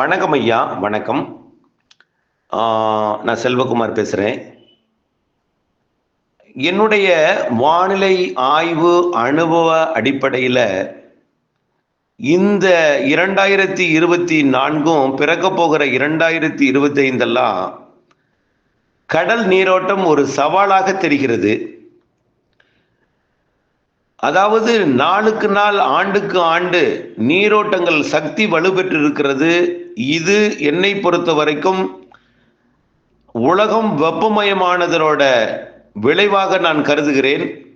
வணக்கம் ஐயா வணக்கம். நான் செல்வகுமார் பேசுகிறேன் என்னுடைய வானிலை ஆய்வு அனுபவ அடிப்படையில் இந்த இரண்டாயிரத்தி இருபத்தி நான்கும் பிறக்க போகிற இரண்டாயிரத்தி இருபத்தி ஐந்தெல்லாம் கடல் நீரோட்டம் ஒரு சவாலாக தெரிகிறது. அதாவது நாளுக்கு நாள் ஆண்டுக்கு ஆண்டு நீரோட்டங்கள் சக்தி வலுப்பெற்றிருக்கிறது. இது என்னை பொறுத்த வரைக்கும் உலகம் வெப்பமயமானதனோட விளைவாக நான் கருதுகிறேன்.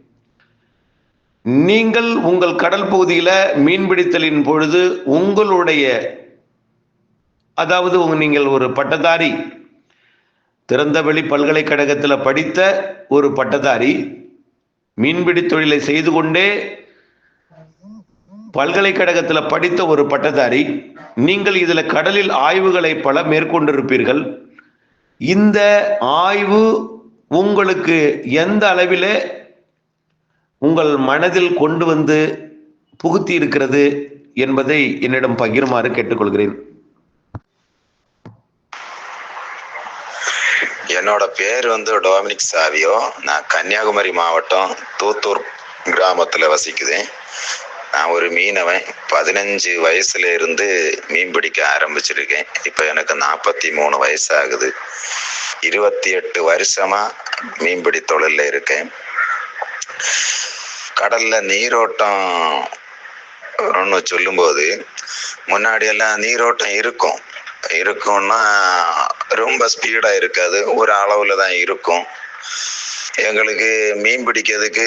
நீங்கள் உங்கள் கடல் பகுதியில் மீன்பிடித்தலின் பொழுது உங்களுடைய அதாவது நீங்கள் ஒரு பட்டதாரி திறந்தவெளி பல்கலைக்கழகத்தில் படித்த ஒரு பட்டதாரி மீன்பிடி தொழிலை செய்து கொண்டே பல்கலைக்கழகத்தில் படித்த ஒரு பட்டதாரி நீங்கள் இதில் கடலில் ஆய்வுகளை பல மேற்கொண்டிருப்பீர்கள். இந்த ஆய்வு உங்களுக்கு எந்த அளவிலே உங்கள் மனதில் கொண்டு வந்து புகுத்தி இருக்கிறது என்பதை என்னிடம் பகிருமாறு கேட்டுக்கொள்கிறேன். என்னோட பேர் வந்து டொமினிக் சாவியோ. நான் கன்னியாகுமரி மாவட்டம் தூத்தூர் கிராமத்தில் வசிக்குதேன். நான் ஒரு மீனவன். பதினஞ்சு வயசுல இருந்து மீன் பிடிக்க ஆரம்பிச்சிருக்கேன். இப்போ எனக்கு நாற்பத்தி மூணு வயசு ஆகுது இருபத்தி எட்டு வருஷமா மீன்பிடி தொழிலில் இருக்கேன். கடல்ல நீரோட்டம் ஒன்று சொல்லும்போது முன்னாடியெல்லாம் நீரோட்டம் இருக்கும். இருக்கும்னா ரொம்ப ஸ்பீடாக இருக்காது. ஒரு அளவில் தான் இருக்கும். எங்களுக்கு மீன் பிடிக்கிறதுக்கு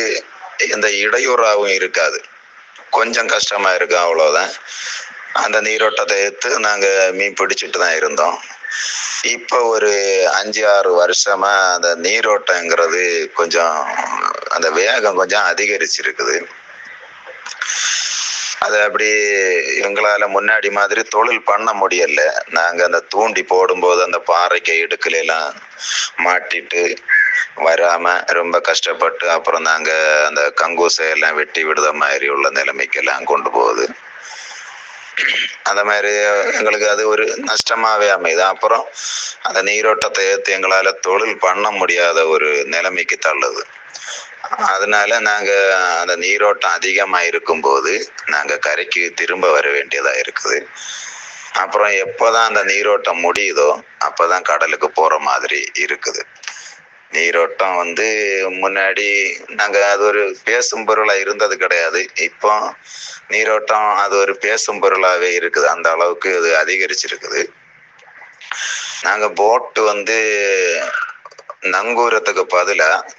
எந்த இடையூறாகவும் இருக்காது. கொஞ்சம் கஷ்டமா இருக்கும் அவ்வளோதான் அந்த நீரோட்டத்தை எடுத்து நாங்க மீன் பிடிச்சிட்டு தான் இருந்தோம். இப்போ ஒரு அஞ்சு ஆறு வருஷமா அந்த நீரோட்டங்கிறது கொஞ்சம் அந்த வேகம் கொஞ்சம் அதிகரிச்சிருக்குது. அது அப்படி எங்களால் முன்னாடி மாதிரி தொழில் பண்ண முடியல. நாங்கள் அந்த தூண்டி போடும்போது அந்த பாறைக்கு இடுக்கல எல்லாம் மாட்டிட்டு வராம ரொம்ப கஷ்டப்பட்டு அப்புறம் நாங்க அந்த கங்கூசை எல்லாம் வெட்டி விடுத மாதிரி உள்ள நிலைமைக்கெல்லாம் கொண்டு போகுது. அந்த மாதிரி எங்களுக்கு அது ஒரு நஷ்டமாவே அமையுது. அப்புறம் அந்த நீரோட்டத்தை ஏற்று எங்களால தொழில் பண்ண முடியாத ஒரு நிலைமைக்கு தள்ளுது. அதனால நாங்க அந்த நீரோட்டம் அதிகமா இருக்கும்போது நாங்க கரைக்கு திரும்ப வர வேண்டியதா இருக்குது. அப்புறம் எப்போதான் அந்த நீரோட்டம் முடியுதோ அப்போதான் கடலுக்கு போற மாதிரி இருக்குது. நீரோட்டம் வந்து முன்னாடி நாங்கள் அது ஒரு பேசும் பொருளாக இருந்தது கிடையாது. இப்போ நீரோட்டம் அது ஒரு பேசும் பொருளாகவே இருக்குது. அந்த அளவுக்கு அது அதிகரிச்சிருக்குது. நாங்கள் போட்டு வந்து நங்கூரத்துக்கு பதிலாக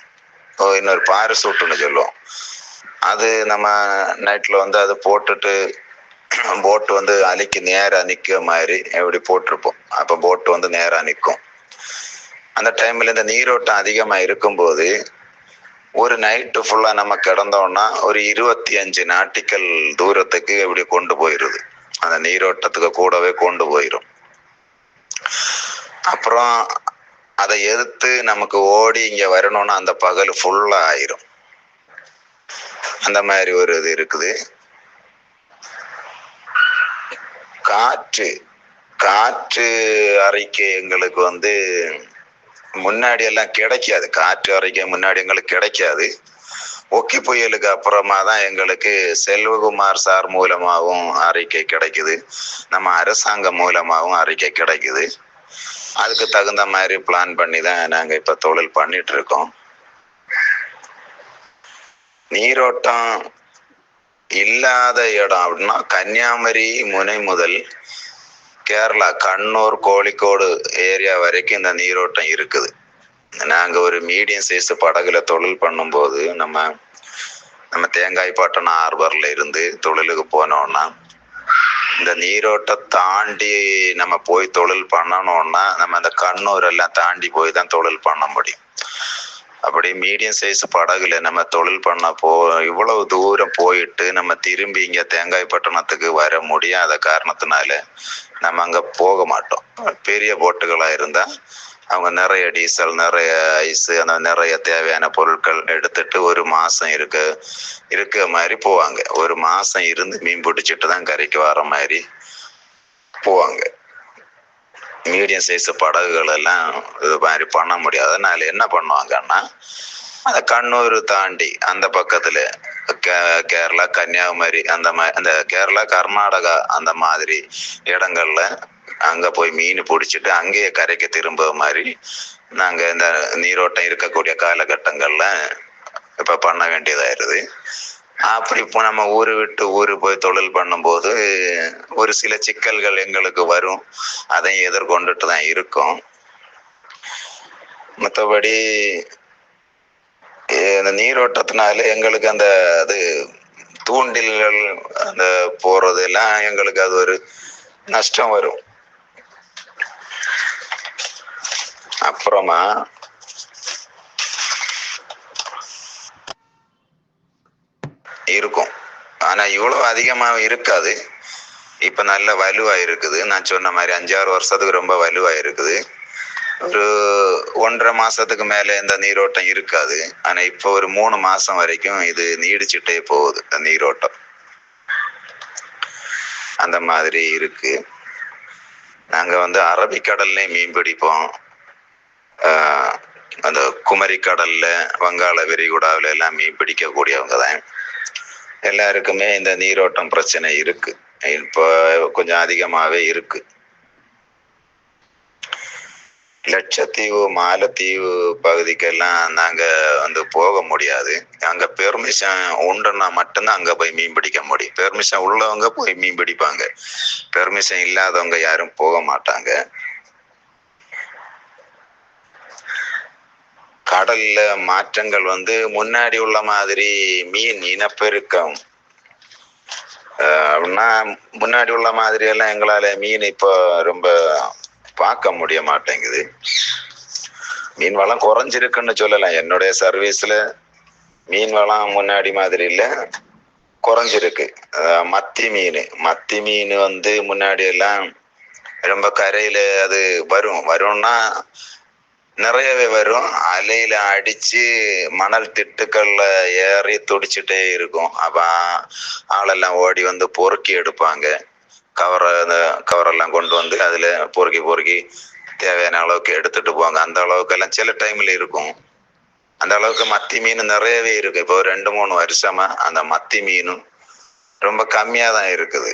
ஓ, இன்னொரு பாரசூட்டுன்னு சொல்லுவோம். அது நம்ம நைட்டில் வந்து அது போட்டுட்டு போட்டு வந்து அலைக்கு நேராக நிற்கிற மாதிரி எப்படி போட்டிருப்போம். அப்போ போட்டு வந்து நேராக நிற்கும் அந்த டைம்ல இந்த நீரோட்டம் அதிகமா இருக்கும்போது ஒரு நைட்டு ஃபுல்லா நம்ம கிடந்தோம்னா ஒரு இருபத்தி அஞ்சு நாட்டிக்கல் தூரத்துக்கு இப்படி கொண்டு போயிருது. அந்த நீரோட்டத்துக்கு கூடவே கொண்டு போயிடும் அப்புறம் அதை எதிர்த்து நமக்கு ஓடி இங்க வரணும்னா அந்த பகல் ஃபுல்லா ஆயிரும். அந்த மாதிரி ஒரு இது இருக்குது. காற்று காற்று அறிக்கை எங்களுக்கு வந்து முன்னாடி எல்லாம் கிடைக்காது. காற்று வரைக்கும் முன்னாடி எங்களுக்கு கிடைக்காது. ஒக்கி புயலுக்கு அப்புறமா தான் எங்களுக்கு செல்வகுமார் சார் மூலமாகவும் அறிக்கை கிடைக்குது. நம்ம அரசாங்கம் மூலமாகவும் அறிக்கை கிடைக்குது. அதுக்கு தகுந்த மாதிரி பிளான் பண்ணி தான் நாங்கள் இப்போ தொழில் பண்ணிட்டு இருக்கோம் நீரோட்டம் இல்லாத இடம் அப்படின்னா கன்னியாகுமரி முனை முதல் கேரளா கண்ணூர் கோழிக்கோடு ஏரியா வரைக்கும் இந்த நீரோட்டம் இருக்குது. நாங்கள் ஒரு மீடியம் சைஸ் படகுல தொழில் பண்ணும்போது நம்ம நம்ம தேங்காய் பட்டணம் ஆர்பரில் இருந்து தொழிலுக்கு போனோம்னா இந்த நீரோட்டை தாண்டி நம்ம போய் தொழில் பண்ணணும்னா நம்ம அந்த கண்ணூர் எல்லாம் தாண்டி போய் தான் தொழில் பண்ண முடியும். அப்படி மீடியம் சைஸ் படகுல நம்ம தொழில் பண்ண போ இவ்வளவு தூரம் போயிட்டு நம்ம திரும்பி இங்க தேங்காய் பட்டணத்துக்கு வர முடியாத காரணத்தினால நம்ம அங்க போக மாட்டோம். பெரிய போட்டுகளா இருந்தா அவங்க நிறைய டீசல் நிறைய ஐஸ் அந்த நிறைய தேவையான பொருட்கள் எடுத்துட்டு ஒரு மாசம் இருக்க இருக்க மாதிரி போவாங்க. ஒரு மாசம் இருந்து மீன் பிடிச்சிட்டு தான் கரைக்கு வர மாதிரி போவாங்க. மீடியம் சைஸ் படகுகள் எல்லாம் இது மாதிரி பண்ண முடியாது. அதனால என்ன பண்ணுவாங்கன்னா அந்த கண்ணூர் தாண்டி அந்த பக்கத்துல கே- கேரளா கன்னியாகுமரி அந்த மாதிரி அந்த கேரளா கர்நாடகா அந்த மாதிரி இடங்கள்ல அங்க போய் மீன் பிடிச்சிட்டு அங்கேயே கரைக்கு திரும்ப மாதிரி நாங்க இந்த நீரோட்டம் இருக்கக்கூடிய காலகட்டங்கள்ல இப்ப பண்ண வேண்டியதாயிருது. அப்படி இப்போ நம்ம ஊரு விட்டு ஊரு போய் தொழில் பண்ணும்போது ஒரு சில சிக்கல்கள் எங்களுக்கு வரும். அதையும் எதிர்கொண்டுட்டு தான் இருக்கோம். மற்றபடி இந்த நீரோட்டத்தினால எங்களுக்கு அந்த அது தூண்டில்கள் அந்த போறது எல்லாம் எங்களுக்கு அது ஒரு நஷ்டம் வரும். அப்புறமா இருக்கும். ஆனா இவ்வளவு அதிகமாக இருக்காது. இப்போ நல்ல வலுவா இருக்குது. நான் சொன்ன மாதிரி அஞ்சாறு வருஷத்துக்கு ரொம்ப வலுவாக இருக்குது. ஒரு ஒன்றரை மாசத்துக்கு மேல இந்த நீரோட்டம் இருக்காது. ஆனா இப்ப ஒரு மூணு மாசம் வரைக்கும் இது நீடிச்சுட்டே போகுது இந்த நீரோட்டம். அந்த மாதிரி இருக்கு. நாங்க வந்து அரபிக்கடல்லையும் மீன் பிடிப்போம். ஆஹ் அந்த குமரி கடல்ல வங்காள விரிகுடாவில எல்லாம் மீன் பிடிக்கக்கூடியவங்க தான். எல்லாருக்குமே இந்த நீரோட்டம் பிரச்சனை இருக்கு. இப்போ கொஞ்சம் அதிகமாவே இருக்கு. லட்சத்தீவு மாலத்தீவு பகுதிக்கெல்லாம் நாங்க வந்து போக முடியாது. அங்க பெர்மிஷன் உண்டுன்னா மட்டும்தான் அங்க போய் மீன் பிடிக்க முடியும். பெர்மிஷன் உள்ளவங்க போய் மீன் பிடிப்பாங்க. பெர்மிஷன் இல்லாதவங்க யாரும் போக மாட்டாங்க. கடல்ல மாற்றங்கள் வந்து முன்னாடி உள்ள மாதிரி மீன் இனப்பெருக்கம். ஆஹ் அப்படின்னா முன்னாடி உள்ள மாதிரி எல்லாம் எங்களால மீன் இப்போ ரொம்ப பார்க்க முடிய மாட்டேங்குது. மீன் வளம் குறைஞ்சிருக்குன்னு சொல்லலாம். என்னுடைய சர்வீஸ்ல மீன் வளம் முன்னாடி மாதிரி இல்லை குறைஞ்சிருக்கு. மத்தி மீன். மத்தி மீன் வந்து முன்னாடி எல்லாம் ரொம்ப கரையில அது வரும். வரும்னா நிறையவே வரும். அலையில அடிச்சு மணல் திட்டுக்கள்ல ஏறி துடிச்சிட்டே இருக்கும். அப்ப ஆளெல்லாம் ஓடி வந்து பொறுக்கி எடுப்பாங்க. கவரை அந்த கவரெல்லாம் கொண்டு வந்து அதுல பொறுக்கி பொறுக்கி தேவையான அளவுக்கு எடுத்துட்டு போவாங்க. அந்த அளவுக்கு எல்லாம் சில டைம்ல இருக்கும். அந்த அளவுக்கு மத்தி மீன் நிறையவே இருக்கு. இப்போ ரெண்டு மூணு வருஷமா அந்த மத்தி மீனும் ரொம்ப கம்மியா தான் இருக்குது.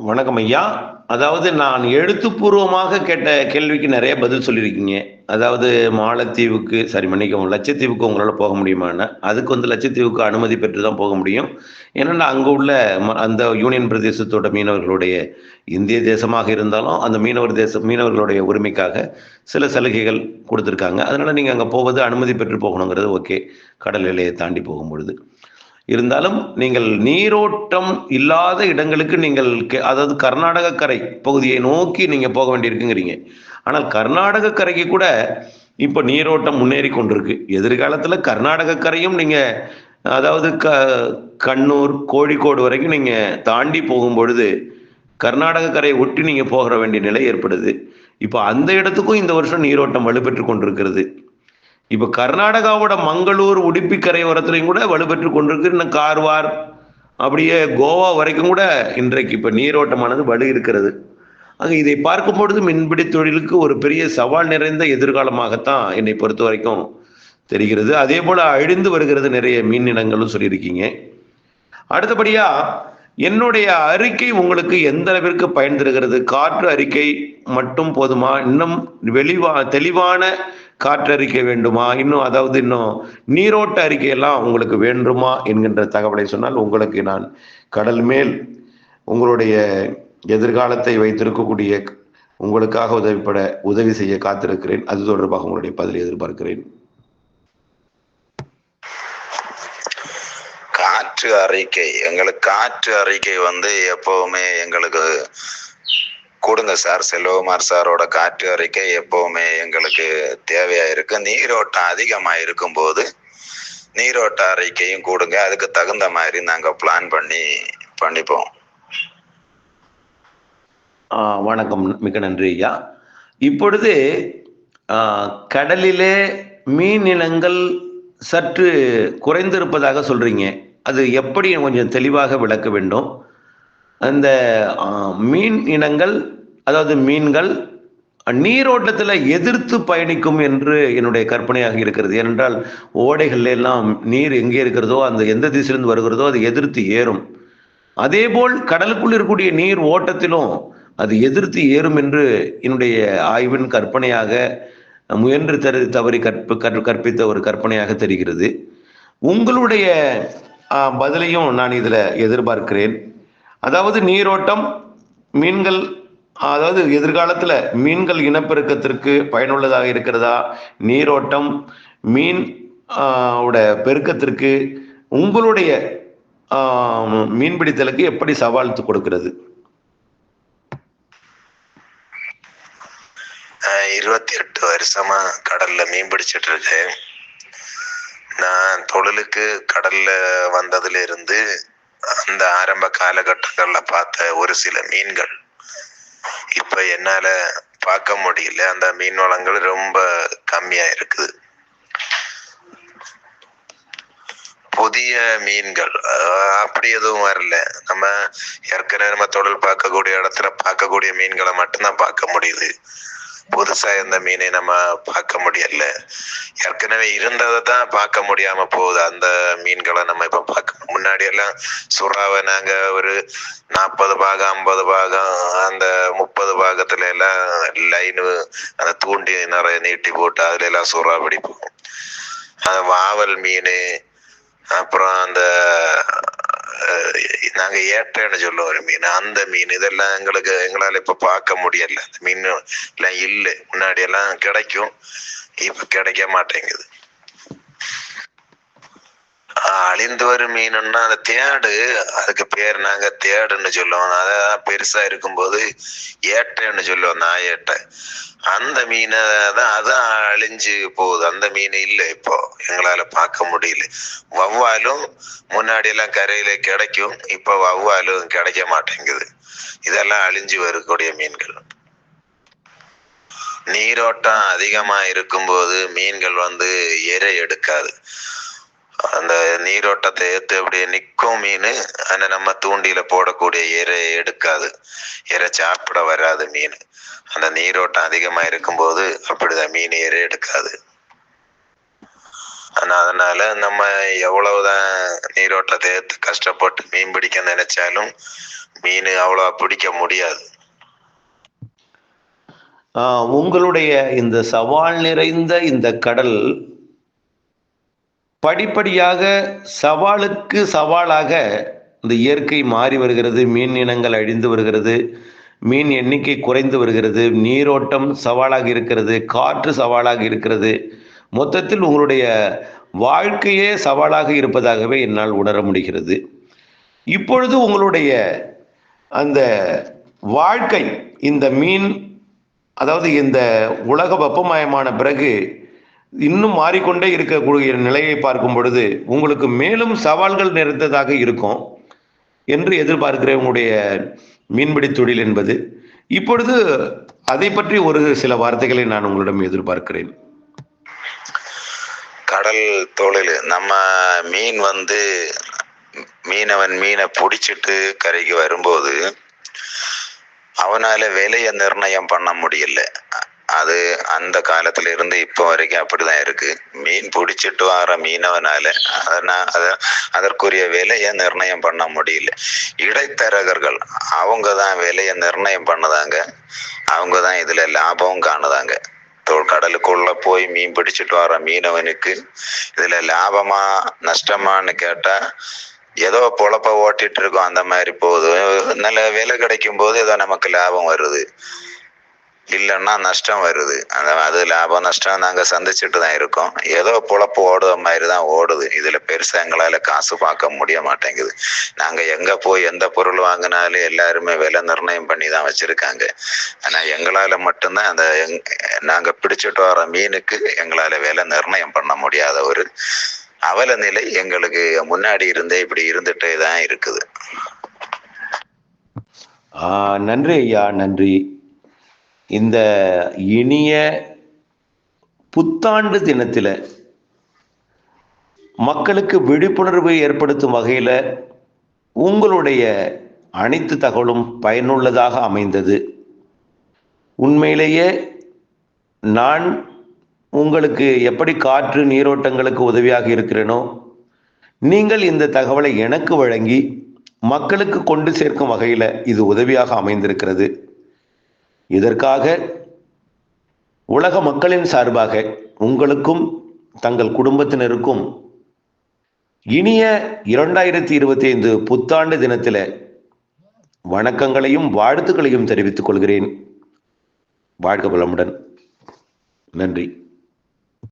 வணக்கம் ஐயா. அதாவது நான் எழுத்துப்பூர்வமாக கேட்ட கேள்விக்கு நிறைய பதில் சொல்லியிருக்கீங்க. அதாவது மாலத்தீவுக்கு சரி மன்னிக்கவும் லட்சத்தீவுக்கு உங்களால் போக முடியுமான்னு. அதுக்கு வந்து லட்சத்தீவுக்கு அனுமதி பெற்று தான் போக முடியும். ஏன்னா அங்கே உள்ள ம- அந்த யூனியன் பிரதேசத்தோட மீனவர்களுடைய இந்திய தேசமாக இருந்தாலும் அந்த மீனவர் தேச மீனவர்களுடைய உரிமைக்காக சில சலுகைகள் கொடுத்துருக்காங்க. அதனால் நீங்கள் அங்கே போவது அனுமதி பெற்று போகணுங்கிறது ஓகே. கடல் எல்லையை தாண்டி போகும்பொழுது. இருந்தாலும் நீங்கள் நீரோட்டம் இல்லாத இடங்களுக்கு நீங்கள் அதாவது கர்நாடக கரை பகுதியை நோக்கி நீங்கள் போக வேண்டியிருக்குங்கிறீங்க. ஆனால் கர்நாடக கரைக்கு கூட இப்போ நீரோட்டம் முன்னேறி கொண்டிருக்கு. எதிர்காலத்தில் கர்நாடக கரையும் நீங்கள் அதாவது க கண்ணூர் கோழிக்கோடு வரைக்கும் நீங்கள் தாண்டி போகும் பொழுது கர்நாடக கரையை ஒட்டி நீங்கள் போகிற வேண்டிய நிலை ஏற்படுது. இப்போ அந்த இடத்துக்கும் இந்த வருஷம் நீரோட்டம் வலுப்பெற்று கொண்டிருக்கிறது. இப்போ கர்நாடகாவோட மங்களூர் உடுப்பி கரையோரத்துலையும் கூட வலுப்பெற்று கொண்டிருக்கு. இன்னும் கார்வார் அப்படியே கோவா வரைக்கும் கூட இன்றைக்கு இப்போ நீரோட்டமானது வலு இருக்கிறது. ஆக இதை பார்க்கும் பொழுது மின்பிடி தொழிலுக்கு ஒரு பெரிய சவால் நிறைந்த எதிர்காலமாகத்தான் என்னை பொறுத்த வரைக்கும் தெரிகிறது. அதே போல அழிந்து வருகிறது நிறைய மீன் இனங்களும் சொல்லியிருக்கீங்க. அடுத்தபடியா என்னுடைய அறிக்கை உங்களுக்கு எந்த அளவிற்கு பயன் தருகிறது? காற்று அறிக்கை மட்டும் போதுமா? இன்னும் வெளிவா தெளிவான காற்று அறிக்கை வேண்டுமா? இன்னும் அதாவது இன்னும் நீரோட்ட அறிக்கையெல்லாம் உங்களுக்கு வேண்டுமா? என்கின்ற தகவலை சொன்னால் உங்களுக்கு நான் கடல் மேல் உங்களுடைய எதிர்காலத்தை வைத்திருக்கக்கூடிய உங்களுக்காக உதவிப்பட உதவி செய்ய காத்திருக்கிறேன். அது தொடர்பாக உங்களுடைய பதிலை எதிர்பார்க்கிறேன். காற்று அறிக்கை. எங்களுக்கு காற்று அறிக்கை வந்து எப்பவுமே எங்களுக்கு கொடுங்க சார். செல்வகுமார் சாரோட காற்று அறிக்கை எப்பவுமே எங்களுக்கு தேவையா இருக்கு. நீரோட்டம் அதிகமா இருக்கும்போது நீரோட்ட அறிக்கையும் கொடுங்க. அதுக்கு தகுந்த மாதிரி நாங்க பிளான் பண்ணி பண்ணிப்போம். வணக்கம். மிக நன்றி ஐயா. இப்பொழுது கடலிலே மீன் இனங்கள் சற்று குறைந்திருப்பதாக சொல்றீங்க. அது எப்படி கொஞ்சம் தெளிவாக விளக்க வேண்டும்? அந்த மீன் இனங்கள் அதாவது மீன்கள் நீரோட்டத்தில் எதிர்த்து பயணிக்கும் என்று என்னுடைய கற்பனையாக இருக்கிறது. ஏனென்றால் ஓடைகளில் எல்லாம் நீர் எங்கே இருக்கிறதோ அந்த எந்த திசையிலிருந்து வருகிறதோ அது எதிர்த்து ஏறும். அதேபோல் கடலுக்குள் இருக்கக்கூடிய நீர் ஓட்டத்திலும் அது எதிர்த்து ஏறும் என்று என்னுடைய ஆய்வின் கற்பனையாக முயன்று தரு தவறி கற்ப கற் கற்பித்த ஒரு கற்பனையாக தெரிகிறது. உங்களுடைய பதிலையும் நான் இதில் எதிர்பார்க்கிறேன். அதாவது நீரோட்டம் மீன்கள் அதாவது எதிர்காலத்தில் மீன்கள் இனப்பெருக்கத்திற்கு பயனுள்ளதாக இருக்கிறதா? நீரோட்டம் மீன் உட பெருக்கத்திற்கு உங்களுடைய மீன்பிடித்தலுக்கு எப்படி சவால் கொடுக்கிறது? இருபத்தி எட்டு வருஷமா கடல்ல மீன் பிடிச்சிட்டு இருக்கேன் நான் தொழிலுக்கு கடல்ல வந்ததுல இருந்து அந்த ஆரம்ப காலகட்டங்களில் பார்த்த ஒரு சில மீன்கள். இப்போ என்னால் பார்க்க முடியல. அந்த மீன் வளங்கள் ரொம்ப கம்மியாக இருக்குது. புதிய மீன்கள் அப்படி எதுவும் வரல. நம்ம ஏற்கனவே நம்ம தொழில் பார்க்கக்கூடிய இடத்துல பார்க்கக்கூடிய மீன்களை மட்டும்தான் பார்க்க முடியுது. புதுசா எந்த மீனை நம்ம பார்க்க முடியல. ஏற்கனவே இருந்ததை தான் பார்க்க முடியாம போகுது. அந்த மீன்களை நம்ம இப்ப பார்க்க முன்னாடி எல்லாம் சுறாவை நாங்க ஒரு நாற்பது பாகம் ஐம்பது பாகம் அந்த முப்பது பாகத்துல எல்லாம் லைனு அந்த தூண்டி நிறைய நீட்டி போட்டு அதுல எல்லாம் சுறா பிடிப்போம் அந்த வாவல் மீன் அப்புறம் அந்த நாங்கள் நாங்க ஏட்டைன்னு சொல்லுவோம் ஒரு மீன். அந்த மீன் இதெல்லாம் எங்களுக்கு எங்களால இப்ப பார்க்க முடியல. மீன் எல்லாம் இல்லை. முன்னாடி எல்லாம் கிடைக்கும். இப்ப கிடைக்க மாட்டேங்குது. அழிந்து வரும் மீனுன்னா அந்த தேடு அதுக்கு பேர் நாங்க தேடுன்னு சொல்லுவோம். அதான் பெருசா இருக்கும்போது ஏட்டைன்னு சொல்லுவோம் நாயேட்டை. அந்த மீனை தான் அதான் அழிஞ்சு போகுது. அந்த மீன் இல்லை இப்போ. எங்களால பார்க்க முடியல. வவ்வாலும் முன்னாடி எல்லாம் கரையில கிடைக்கும். இப்ப வவ்வாலும் கிடைக்க மாட்டேங்குது. இதெல்லாம் அழிஞ்சு வரக்கூடிய மீன்கள். நீரோட்டம் அதிகமா இருக்கும்போது மீன்கள் வந்து எரை எடுக்காது. அந்த நீரோட்டத்தை ஏத்து அப்படியே நிற்கும் மீன் ஆனா நம்ம தூண்டில போடக்கூடிய இறை எடுக்காது. இறை சாப்பிட வராது மீன். அந்த நீரோட்டம் அதிகமா இருக்கும்போது அப்படிதான் மீன் இறை எடுக்காது. ஆனா அதனால நம்ம எவ்வளவுதான் நீரோட்டத்தை ஏத்து கஷ்டப்பட்டு மீன் பிடிக்க நினைச்சாலும் மீன் அவ்வளவா பிடிக்க முடியாது. உங்களுடைய இந்த சவால் நிறைந்த இந்த கடல் படிப்படியாக சவாலுக்கு சவாலாக இந்த இயற்கை மாறி வருகிறது மீன் இனங்கள் அழிந்து வருகிறது மீன் எண்ணிக்கை குறைந்து வருகிறது நீரோட்டம் சவாலாக இருக்கிறது காற்று சவாலாக இருக்கிறது. மொத்தத்தில் உங்களுடைய வாழ்க்கையே சவாலாக இருப்பதாகவே என்னால் உணர முடிகிறது. இப்பொழுது உங்களுடைய அந்த வாழ்க்கை இந்த மீன் அதாவது இந்த உலக வெப்பமயமான பிறகு இன்னும் மாறிக்கொண்டே இருக்கக்கூடிய நிலையை பார்க்கும் பொழுது உங்களுக்கு மேலும் சவால்கள் நிறைந்ததாக இருக்கும் என்று எதிர்பார்க்கிறேன் உங்களுடைய மீன்பிடி தொழில் என்பது. இப்பொழுது அதை பற்றி ஒரு சில வார்த்தைகளை நான் உங்களிடம் எதிர்பார்க்கிறேன். கடல் தொழில். நம்ம மீன் வந்து மீனவன் மீனை பிடிச்சிட்டு கரைக்கு வரும்போது அவனால விலையை நிர்ணயம் பண்ண முடியல. அது அந்த காலத்துல இருந்து இப்போ வரைக்கும் அப்படிதான் இருக்கு. மீன் பிடிச்சிட்டு வர மீனவனால அதனால் அத அதற்குரிய விலையை நிர்ணயம் பண்ண முடியல. இடைத்தரகர்கள் அவங்க தான் விலையை நிர்ணயம் பண்ணுதாங்க. அவங்க தான் இதுல லாபம் காணுதாங்க. கடலுக்குள்ள போய் மீன் பிடிச்சிட்டு வர மீனவனுக்கு இதுல லாபமா நஷ்டமான்னு கேட்டா ஏதோ பொழப்ப ஓட்டிட்டு இருக்கோம். அந்த மாதிரி போகுது. நல்ல விலை கிடைக்கும் போது ஏதோ நமக்கு லாபம் வருது. இல்லைன்னா நஷ்டம் வருது. அந்த அது லாபம் நஷ்டம் நாங்கள் சந்திச்சுட்டு தான் இருக்கோம். ஏதோ பொழப்பு ஓடுற மாதிரி தான் ஓடுது. இதில் பெருசாக எங்களால் காசு பார்க்க முடிய மாட்டேங்குது. நாங்கள் எங்கே போய் எந்த பொருள் வாங்கினாலும் எல்லாருமே விலை நிர்ணயம் பண்ணி தான் வச்சுருக்காங்க. ஆனால் எங்களால் மட்டும்தான் அந்த எங்- நாங்கள் பிடிச்சிட்டு வர மீனுக்கு எங்களால் விலை நிர்ணயம் பண்ண முடியாத ஒரு அவல நிலை எங்களுக்கு முன்னாடி இருந்தே இப்படி இருந்துட்டே தான் இருக்குது. நன்றி ஐயா. நன்றி. இந்த இனிய புத்தாண்டு தினத்தில் மக்களுக்கு விழிப்புணர்வு ஏற்படுத்தும் வகையில் உங்களுடைய அனைத்து தகவலும் பயனுள்ளதாக அமைந்தது. உண்மையிலேயே நான் உங்களுக்கு எப்படி காற்று நீரோட்டங்களுக்கு உதவியாக இருக்கிறேனோ நீங்கள் இந்த தகவலை எனக்கு வழங்கி மக்களுக்கு கொண்டு சேர்க்கும் வகையில் இது உதவியாக அமைந்திருக்கிறது. இதற்காக உலக மக்களின் சார்பாக உங்களுக்கும் தங்கள் குடும்பத்தினருக்கும் இனிய இரண்டாயிரத்தி இருபத்தி ஐந்து புத்தாண்டு தினத்தில் வணக்கங்களையும் வாழ்த்துக்களையும் தெரிவித்துக் கொள்கிறேன். வாழ்க வளமுடன். நன்றி.